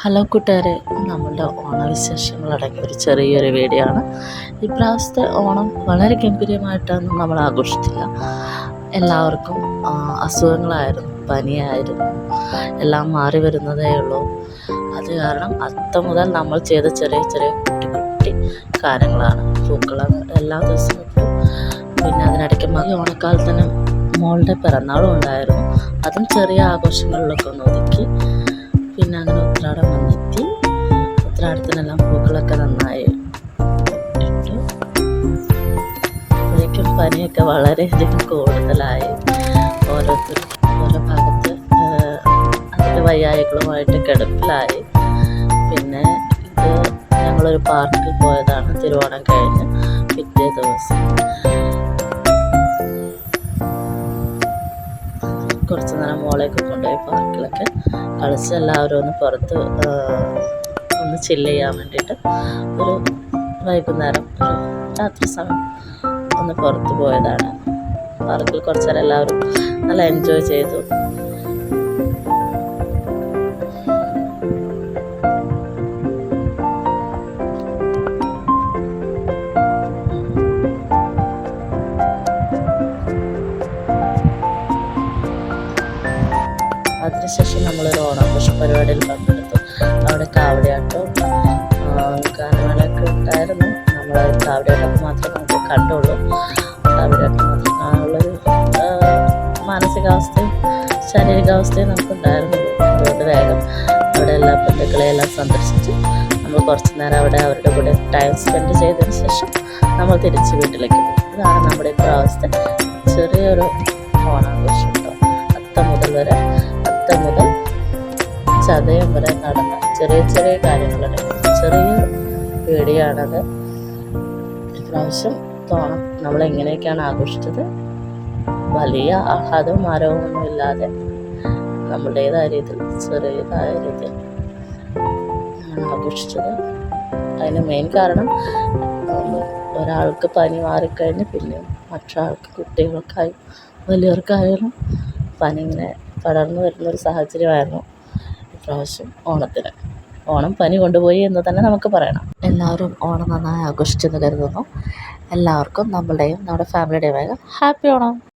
Hello കൂട്ടുകാരെ നമ്മളുടെ ഓണവിശേഷങ്ങളടങ്ങിയ ഒരു ചെറിയൊരു വീഡിയോ ആണ് ഇപ്രാവശ്യത്തെ ഓണം വളരെ ഗംഭീരമായിട്ടൊന്നും നമ്മൾ ആഘോഷിച്ചില്ല എല്ലാവർക്കും അസുഖങ്ങളായിരുന്നു പനിയായിരുന്നു എല്ലാം മാറി വരുന്നതേ ഉള്ളൂ. അത് കാരണം അത്ത മുതൽ നമ്മൾ ചെയ്ത ചെറിയ ചെറിയ കുട്ടി കുട്ടി കാര്യങ്ങളാണ്. പൂക്കളം എല്ലാ ദിവസവും പിന്നെ അതിനിടയ്ക്ക് ഓണക്കാലത്ത് തന്നെ മോളുടെ പിറന്നാളും ഉണ്ടായിരുന്നു. അതും ചെറിയ ആഘോഷങ്ങളിലൊക്കെ ഒന്ന് ഒതുക്കി പനിയൊക്കെ വളരെയധികം കൂടുതലായി. ഓരോരുത്തർ ഓരോ ഭാഗത്ത് അതിന്റെ വയ്യായികളുമായിട്ട് കിടപ്പിലായി. പിന്നെ ഇത് ഞങ്ങളൊരു പാർക്കിൽ പോയതാണ് തിരുവോണം കഴിഞ്ഞ് പിറ്റേ ദിവസം. കുറച്ച് നേരം മോളെയൊക്കെ കൊണ്ടുപോയി പാർക്കിലൊക്കെ കളിച്ച് എല്ലാവരും ഒന്ന് പുറത്ത് ഒന്ന് ചില്ല് ചെയ്യാൻ വേണ്ടിയിട്ട് ഒരു വൈകുന്നേരം രാത്രി സമയം. ഒന്ന് പുറത്ത് പോയതാണ്. പാർക്കിൽ കുറച്ചേരം എല്ലാവരും നല്ല എൻജോയ് ചെയ്തു. അതിനുശേഷം നമ്മളൊരു ഓണാഘോഷ പരിപാടിയിൽ പങ്കെടുത്തു. അവിടെ കാവടിയാട്ടവും ഗാനമേളയൊക്കെ ഉണ്ടായിരുന്നു. നമ്മൾ കാവടിയാട്ടം മാത്രമാണ് കണ്ടുള്ളൂ. അവരൊക്കെ ആ ഉള്ളൊരു മാനസികാവസ്ഥയും ശാരീരികാവസ്ഥയും നമുക്കുണ്ടായിരുന്നുള്ളൂ അതുകൊണ്ട് വേഗം അവിടെ എല്ലാ ബന്ധുക്കളെയെല്ലാം സന്ദർശിച്ച് നമ്മൾ കുറച്ച് നേരം അവിടെ അവരുടെ കൂടെ ടൈം സ്പെൻഡ് ചെയ്തതിന് ശേഷം നമ്മൾ തിരിച്ച് വീട്ടിലേക്ക് പോകും. അതാണ് നമ്മുടെ ഇപ്രാവശ്യത്തെ ചെറിയൊരു ഓണാഘോഷം കേട്ടോ. അത്തം മുതൽ വരെ അത്തം മുതൽ ചതയം വരെ നടന്ന ചെറിയ ചെറിയ കാര്യങ്ങളുണ്ട് ചെറിയ പേടിയാണത്. ഇപ്രാവശ്യം തോണം നമ്മൾ എങ്ങനെയൊക്കെയാണ് ആഘോഷിച്ചത്? വലിയ ആഹ്ലാദവും ഒന്നും ഇല്ലാതെ നമ്മുടേതായ രീതിയിൽ ചെറിയതായ രീതിയിൽ ആഘോഷിച്ചത്. അതിന് മെയിൻ കാരണം ഒരാൾക്ക് പനി മാറിക്കഴിഞ്ഞ് പിന്നെ മറ്റൊരാൾക്ക് കുട്ടികൾക്കായും വലിയവർക്കായാലും പനി ഇങ്ങനെ പടർന്നു വരുന്നൊരു സാഹചര്യമായിരുന്നു ഇപ്രാവശ്യം ഓണത്തിന്. ഓണം പനി കൊണ്ടുപോയി എന്ന് തന്നെ നമുക്ക് പറയണം. എല്ലാവരും ഓണം നന്നായി ആഘോഷിച്ചെന്ന് കരുതുന്നു. എല്ലാവർക്കും നമ്മളുടെയും നമ്മുടെ ഫാമിലിയുടെയും ഹാപ്പി ഓണം.